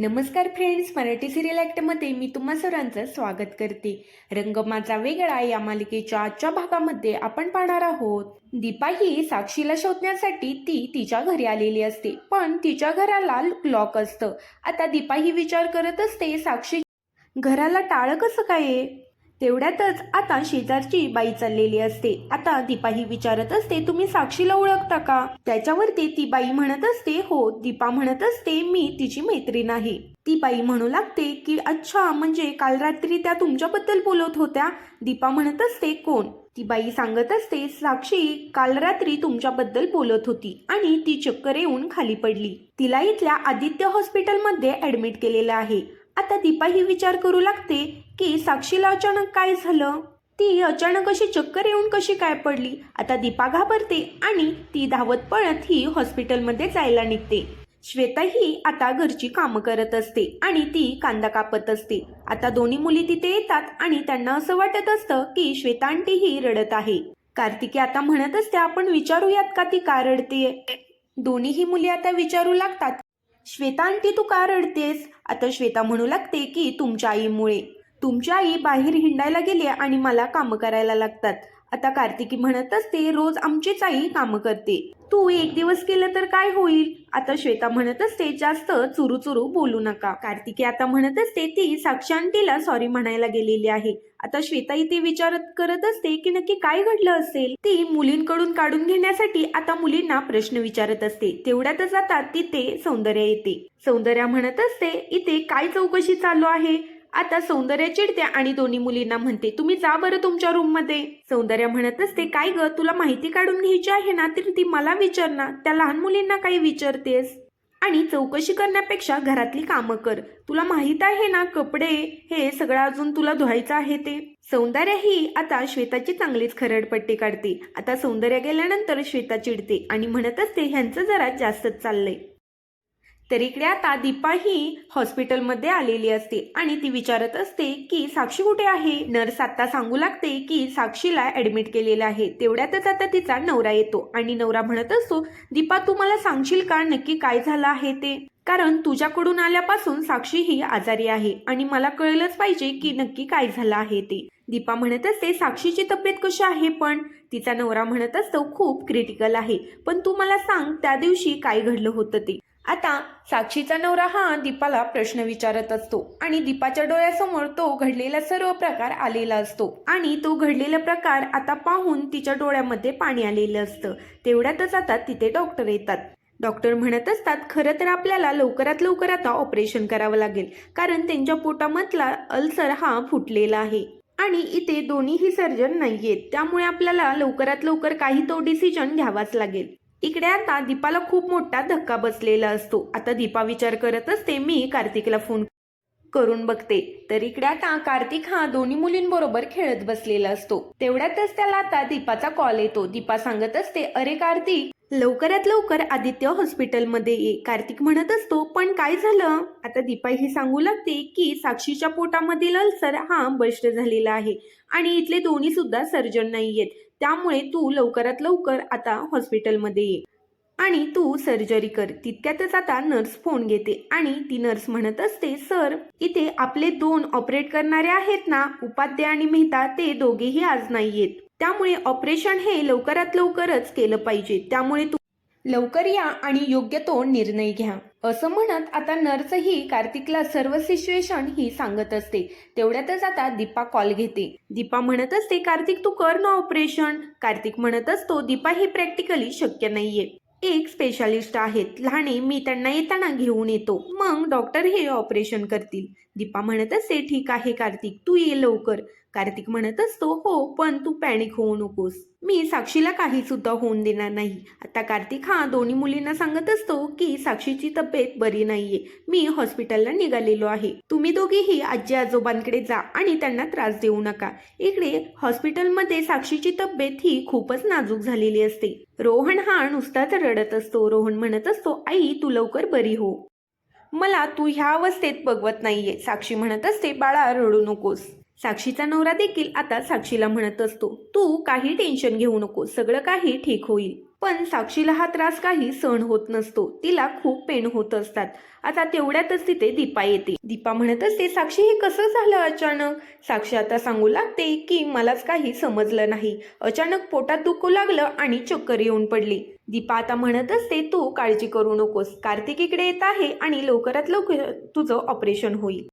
नमस्कार friends Marathi serial ॲक्टमध्ये मी तुम्हा सरांचं स्वागत करते. रंग माझा वेगळा या मालिकेच्या आजच्या भागामध्ये आपण पाहणार आहोत. दीपा ही साक्षीला शोधण्यासाठी ती तिच्या घरी आलेली असते पण तिच्या घराला लॉक असतं. आता दीपा ही विचार करत असते साक्षी घराला टाळं कसं काय आहे? तेवढ्यातच आता शेजारची बाई चाललेली असते. आता दीपा ही विचारत असते तुम्ही साक्षीला ओळखता का? त्याच्यावरती ती बाई म्हणत असते हो दीपा म्हणत असते मी तिची मैत्रीण आहे. ती बाई म्हणू लागते की अच्छा म्हणजे काल रात्री त्या तुमच्याबद्दल बोलत होत्या? दीपा म्हणत असते कोण? ती बाई सांगत असते साक्षी काल रात्री तुमच्याबद्दल बोलत होती आणि ती चक्कर येऊन खाली पडली. तिला इथल्या आदित्य हॉस्पिटलमध्ये ऍडमिट केलेलं आहे. आता दीपा ही विचार करू लागते की साक्षीला अचानक काय झालं? ती अचानक अशी चक्कर येऊन कशी काय पडली? आता दीपा घाबरते आणि ती धावत पळत ही हॉस्पिटलमध्ये जायला निघते. श्वेता ही आता घरची कामं करत असते आणि ती कांदा कापत असते. आता दोन्ही मुली तिथे येतात आणि त्यांना असं वाटत असतं की श्वेता आंटी ही रडत आहे. कार्तिकी आता म्हणत असते आपण विचारूयात का ती का रडते दोन्हीही मुली आता विचारू लागतात. श्वेता आंटी तू का रडतेस? आता श्वेता म्हणू लागते की तुमच्या आईमुळे. तुमची आई बाहेर हिंडायला गेली आणि मला कामं करायला लागतात. आता कार्तिकी म्हणत असते रोज आमचीच आई कामं करते. तू एक दिवस केलं तर काय होईल? आता श्वेता म्हणत असते जास्त चुरू चुरू बोलू नका. कार्तिकी आता म्हणत असते ती साक्षांतीला सॉरी म्हणायला गेलेली आहे. आता श्वेता इथे विचारत करत असते की नक्की काय घडलं असेल? ती मुलींकडून काढून घेण्यासाठी आता मुलींना प्रश्न विचारत असते. तेवढ्यातच आता तिथे सौंदर्य येते. सौंदर्या म्हणत असते इथे काय चौकशी चालू आहे? आता सौंदर्य चिडते आणि दोन्ही मुलींना म्हणते तुम्ही जा बरं तुमच्या रूममध्ये. सौंदर्य म्हणत असते काय ग तुला माहिती काढून घ्यायची आहे ना? तर ती मला विचार ना. त्या लहान मुलींना काही विचारतेस? आणि चौकशी करण्यापेक्षा घरातली कामं कर. तुला माहीत आहे ना कपडे हे सगळं अजून तुला धुवायचं आहे ते. सौंदर्य ही आता श्वेताची चांगलीच खरडपट्टी काढते. आता सौंदर्य गेल्यानंतर श्वेता चिडते आणि म्हणत असते ह्यांचं जरा जास्तच चाललंय. तर इकडे आता दीपा ही हॉस्पिटलमध्ये आलेली असते आणि ती विचारत असते की साक्षी कुठे आहे? नर्स आता सांगू लागते की साक्षीला ऍडमिट केलेलं आहे. तेवढ्यातच आता तिचा नवरा येतो आणि नवरा म्हणत असतो दीपा तू मला सांगशील का नक्की काय झालं आहे ते? कारण तुझ्याकडून आल्यापासून साक्षी ही आजारी आहे आणि मला कळलंच पाहिजे की नक्की काय झालं आहे ते. दीपा म्हणत असते साक्षीची तब्येत कशी आहे पण? तिचा नवरा म्हणत असतो खूप क्रिटिकल आहे. पण तू मला सांग त्या दिवशी काय घडलं होतं ते? आता साक्षीचा नवरा हा दीपाला प्रश्न विचारत असतो आणि दीपाच्या डोळ्यासमोर तो घडलेला सर्व प्रकार आलेला असतो. आणि तो घडलेला प्रकार आता पाहून तिच्या डोळ्यामध्ये पाणी आलेलं असतं. तेवढ्यातच आता तिथे डॉक्टर येतात. डॉक्टर म्हणत असतात खरं तर आपल्याला लवकरात लवकर आता ऑपरेशन करावं लागेल. कारण त्यांच्या पोटामधला अल्सर हा फुटलेला आहे. आणि इथे दोन्हीही सर्जन नाहीयेत. त्यामुळे आपल्याला लवकरात लवकर काही तो डिसिजन घ्यावाच लागेल. इकडे आता दीपाला खूप मोठा धक्का बसलेला असतो. आता दीपा विचार करत असते मी कार्तिकला फोन करून बघते. तर इकडे आता कार्तिक हा दोन्ही मुलींबरोबर खेळत बसलेला असतो. तेवढ्यातच त्याला आता दीपाचा कॉल येतो. दीपा सांगत असते अरे कार्तिक लवकरात लवकर आदित्य हॉस्पिटलमध्ये ये. कार्तिक म्हणत असतो पण काय झालं? आता दीपा ही सांगू लागते की साक्षीच्या पोटामधील अल्सर हा बष्ट झालेला आहे. आणि इथले दोन्ही सुद्धा सर्जन नाहीयेत. त्यामुळे तू लवकरात लवकर आता हॉस्पिटलमध्ये ये. आणि तू सर्जरी कर. तितक्यातच आता नर्स फोन घेते. आणि ती नर्स म्हणत असते सर इथे आपले दोन ऑपरेट करणारे आहेत ना उपाध्ये आणि मेहता ते दोघेही आज नाही येत त्यामुळे ऑपरेशन हे लवकरात लवकरच केलं पाहिजे. त्यामुळे तू लवकर या आणि योग्य तो निर्णय घ्या. असं म्हणत आता नर्सही कार्तिकला सर्व सिच्युएशन ही सांगत असते. तेवढ्यातच आता दीपा कॉल घेते. दीपा म्हणत असते कार्तिक तू कर ना ऑपरेशन कार्तिक म्हणत असतो दीपा ही प्रॅक्टिकली शक्य नाहीये. एक स्पेशालिस्ट आहेत. लहाने मी त्यांना येताना घेऊन येतो. मग डॉक्टर हे ऑपरेशन करतील. दीपा म्हणत असते ठीक आहे कार्तिक तू ये लवकर. कार्तिक म्हणत असतो हो पण तू पॅनिक होऊ नकोस. मी साक्षीला काही सुद्धा होऊन देणार नाही. आता कार्तिक हा दोन्ही मुलींना सांगत असतो की साक्षीची तब्येत बरी नाहीये. मी हॉस्पिटलला निघालेलो आहे. तुम्ही दोघेही आजी आजोबांकडे जा आणि त्यांना त्रास देऊ नका. इकडे हॉस्पिटलमध्ये साक्षीची तब्येत ही खूपच नाजूक झालेली असते. रोहन हा नुसताच रडत असतो. रोहन म्हणत असतो आई तू लवकर बरी हो. मला तू ह्या अवस्थेत बघवत नाहीये. साक्षी म्हणत असते बाळा रडू नकोस. साक्षीचा नवरा देखील आता साक्षीला म्हणत असतो. तू काही टेन्शन घेऊ नको. सगळं काही ठीक होईल. पण साक्षीला हा त्रास काही सहन होत नसतो. तिला खूप पेन होत असतात. आता तेवढ्यातच तिथे दीपा येते. दीपा म्हणत असते साक्षी हे कसं झालं अचानक? साक्षी आता सांगू लागते की मलाच काही समजलं नाही. अचानक पोटात दुखू लागलं आणि चक्कर येऊन पडली. दीपा आता म्हणत असते तू काळजी करू नकोस. कार्तिक इकडे येत आहे आणि लवकरात लवकर तुझं ऑपरेशन होईल.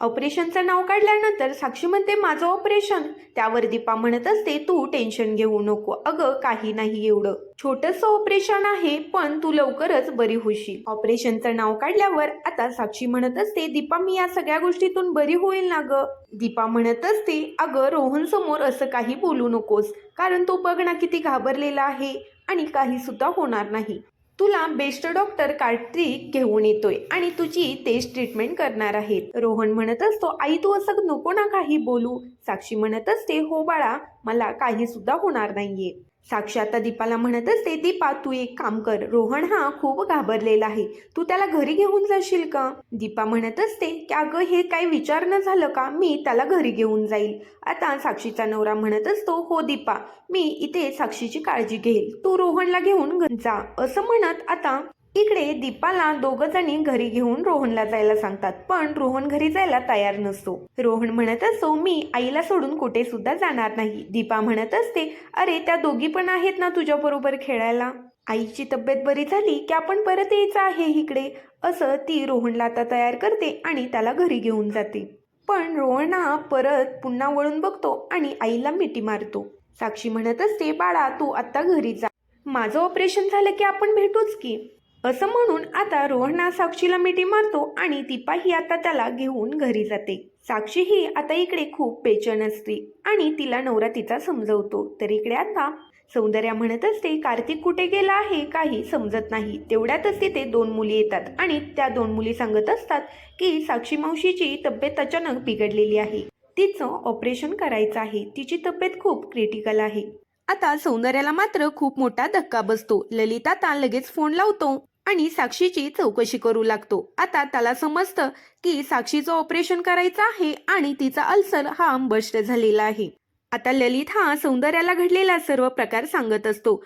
ऑपरेशनचं नाव काढल्यानंतर साक्षी म्हणते माझं ऑपरेशन. त्यावर दीपा म्हणत असते तू टेन्शन घेऊ नको अगं काही नाही एवढं. छोटंसं ऑपरेशन आहे पण तू लवकरच बरी होशील. ऑपरेशनचं नाव काढल्यावर आता साक्षी म्हणत असते दीपा मी या सगळ्या गोष्टीतून बरी होईल ना ग? दीपा म्हणत असते अगं रोहन समोर असं काही बोलू नकोस कारण तो बघ ना किती घाबरलेला आहे आणि काही सुद्धा होणार नाही. तुला बेस्ट डॉक्टर कार्ट्रिक घेऊन येतोय आणि तुझी तेच ट्रीटमेंट करणार आहेत. रोहन म्हणत असतो आई तू असं नको ना काही बोलू. साक्षी म्हणत असते हो बाळा मला काही सुद्धा होणार नाहीये. साक्षी आता दीपाला म्हणत असते दीपा तू एक काम कर. रोहन हा खूप घाबरलेला आहे. तू त्याला घरी घेऊन जाशील का? दीपा म्हणत असते की अगं हे काही न झालं का? मी त्याला घरी घेऊन जाईल. आता साक्षीचा नवरा म्हणत असतो हो दीपा मी इथे साक्षीची काळजी घेईल. तू रोहनला घेऊन जा. असं म्हणत आता इकडे दीपाला दोघं जणी घरी घेऊन रोहनला जायला सांगतात पण रोहन घरी जायला तयार नसतो. रोहन म्हणत असतो मी आईला सोडून कुठे सुद्धा जाणार नाही. दीपा म्हणत असते अरे त्या दोघी पण आहेत ना तुझ्या बरोबर खेळायला? आईची तब्येत बरी झाली की आपण परत यायचं आहे इकडे? असं ती रोहनला आता तयार करते आणि त्याला घरी घेऊन जाते. पण रोहन हा परत पुन्हा वळून बघतो आणि आईला मिठी मारतो. साक्षी म्हणत असते बाळा तू आता घरी जा. माझं ऑपरेशन झालं की आपण भेटूच की. असं म्हणून आता रोहना साक्षीला मिठी मारतो आणि दीपाही आता त्याला घेऊन घरी जाते. साक्षी ही आता इकडे खूप बेचन असते आणि तिला नवरा तिचा समजवतो. तर इकडे आता सौंदर्या म्हणत असते कार्तिक कुठे गेला आहे? काही समजत नाही. तेवढ्यातच तिथे दोन मुली येतात आणि त्या दोन मुली सांगत असतात की साक्षी मावशीची तब्येत अचानक बिघडलेली आहे. तिचं ऑपरेशन करायचं आहे. तिची तब्येत खूप क्रिटिकल आहे. आता सौंदर्याला मात्र खूप मोठा धक्का बसतो. ललिता आता लगेच फोन लावतो. आणि साक्षीची चौकशी करू लागतो. आता त्याला समजतं की साक्षीचं ऑपरेशन करायचं आहे आणि तिचा अल्सर हा अंबष्ट झालेला आहे. आता ललित हा सौंदर्याला घडलेला सर्व प्रकार सांगत असतो.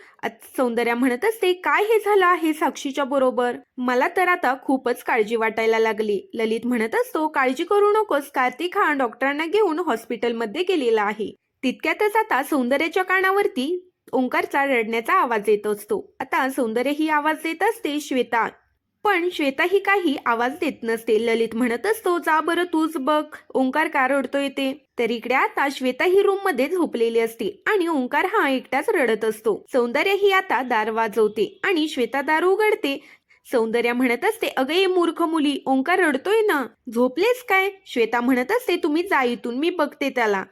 सौंदर्या म्हणत असते काय हे झालं आहे साक्षीच्या बरोबर? मला तर आता खूपच काळजी वाटायला लागली. ललित म्हणत असतो काळजी करू नकोस कार्तिक हा डॉक्टरांना घेऊन हॉस्पिटलमध्ये गेलेला आहे. तितक्यातच आता सौंदर्याच्या कानावरती ओंकारचा रडण्याचा आवाज येत असतो. आता सौंदर्य ही आवाज देत असते श्वेता. पण श्वेता ही काही आवाज देत नसते. ललित म्हणत असतो जा बरं तूच बघ. ओंकार का रडतो ते? तर इकडे आता श्वेता ही रूममध्ये झोपलेली असते आणि ओंकार हा एकटाच रडत असतो. सौंदर्य ही आता दार वाजवते आणि श्वेता दार उघडते. सौंदर्या म्हणत असते अगं ये मूर्ख मुली ओंकार रडतोय ना? झोपलेस काय? श्वेता म्हणत असते तुम्ही जा इथून मी बघते त्याला.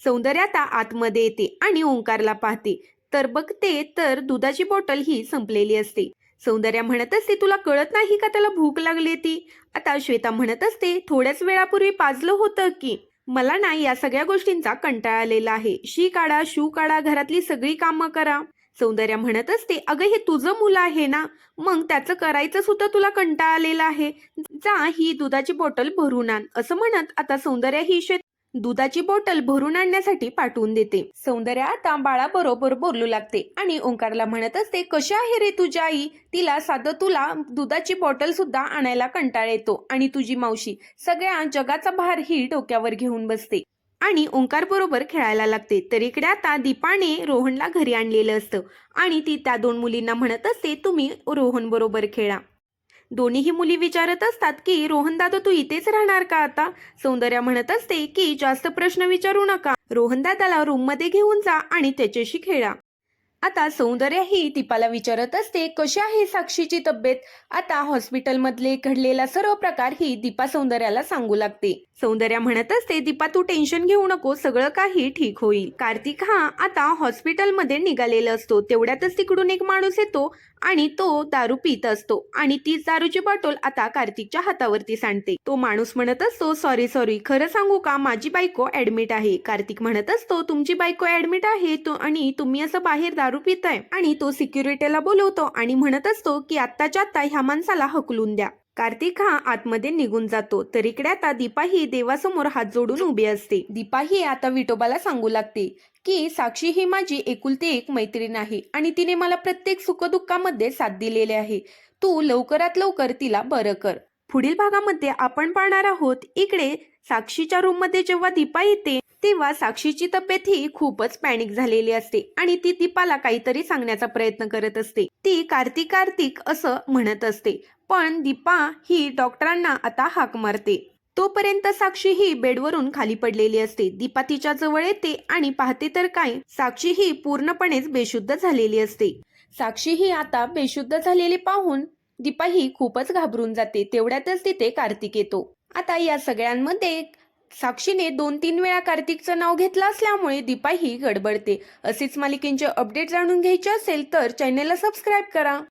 सौंदर्या आता आतमध्ये येते आणि ओंकारला पाहते. तर बघते तर दुधाची बॉटल ही संपलेली असते. सौंदर्या म्हणत असते तुला कळत नाही का त्याला भूक लागली ती? आता श्वेता म्हणत असते थोड्याच वेळापूर्वी पाजलं होतं की. मला ना या सगळ्या गोष्टींचा कंटाळा आलेला आहे. शी काढा शू काढा घरातली सगळी कामं करा. सौंदर्या म्हणत असते अगं हे तुझं मुलं आहे ना? मग त्याचं करायचं सुद्धा तुला कंटाळा आलेला आहे? जा ही दुधाची बॉटल भरून आण. असं म्हणत आता सौंदर्या ही श्वेत दुधाची बॉटल भरून आणण्यासाठी पाठवून देते. सौंदर्या आता बाळाबरोबर बोलू लागते आणि ओंकारला म्हणत असते कशी आहे रे तुझी आई तिला साधं तुला दुधाची बॉटल सुद्धा आणायला कंटाळा येतो आणि तुझी मावशी सगळ्या जगाचा भार ही डोक्यावर घेऊन बसते आणि ओंकार बरोबर खेळायला लागते. तर इकडे आता दीपाने रोहनला घरी आणलेलं असतं आणि ती त्या दोन मुलींना म्हणत असते तुम्ही रोहन बरोबर खेळा. दोन्हीही मुली विचारत असतात की रोहन दादा तू इथेच राहणार का आता? सौंदर्या म्हणत असते की जास्त प्रश्न विचारू नका. रोहन दादाला रूममध्ये घेऊन जा आणि त्याच्याशी खेळा. आता सौंदर्या ही दीपाला विचारत असते कशी आहे साक्षीची तब्येत? आता हॉस्पिटलमधले घडलेला सर्व प्रकार ही दीपा सौंदर्याला सांगू लागते. सौंदर्या म्हणत असते दीपा तू टेन्शन घेऊ नको सगळं काही ठीक होईल. कार्तिक हा आता हॉस्पिटलमध्ये निघालेला असतो. तेवढ्यातच तिकडून एक माणूस येतो. आणि तो दारू पित असतो. आणि तीच दारूची बॉटल आता कार्तिकच्या हातावरती सांडते. तो माणूस म्हणत असतो सॉरी सॉरी खरं सांगू का? माझी बायको ऍडमिट आहे. कार्तिक म्हणत असतो तुमची बायको ऍडमिट आहे आणि तुम्ही असं बाहेर दारू पिताय. आणि तो सिक्युरिटीला बोलवतो आणि म्हणत असतो की आत्ताच्या आत्ता ह्या माणसाला हकलून द्या. कार्तिक हा आतमध्ये निघून जातो. तर इकडे आता दीपा ही देवासमोर हात जोडून उभी असते. दीपा ही आता विठोबाला सांगू लागते की साक्षी ही माझी एकुलती एक मैत्रीण आहे आणि तिने मला प्रत्येक सुखदुःखामध्ये साथ दिलेली आहे. तू लवकरात लवकर तिला बरं कर. पुढील भागामध्ये आपण पाहणार आहोत. इकडे साक्षीच्या रूममध्ये जेव्हा दीपा येते तेव्हा साक्षीची तब्येत ही खूपच पॅनिक झालेली असते आणि ती दीपाला काहीतरी सांगण्याचा प्रयत्न करत असते. ती कार्तिक कार्तिक असं म्हणत असते. पण दीपा ही डॉक्टरांना आता हाक मारते. तोपर्यंत साक्षी ही बेडवरून खाली पडलेली असते. दीपा तिच्या जवळ येते आणि पाहते तर काय साक्षी ही पूर्णपणेच बेशुद्ध झालेली असते. साक्षी ही आता बेशुद्ध झालेली पाहून दीपा ही खूपच घाबरून जाते. तेवढ्यातच तिथे कार्तिक येतो. आता या सगळ्यांमध्ये साक्षीने दोन तीन वेळा कार्तिकचं नाव घेतलं असल्यामुळे दीपाही गडबडते. असेच मालिकेंचे अपडेट जाणून घ्यायचे असेल तर चॅनेलला सबस्क्राईब करा.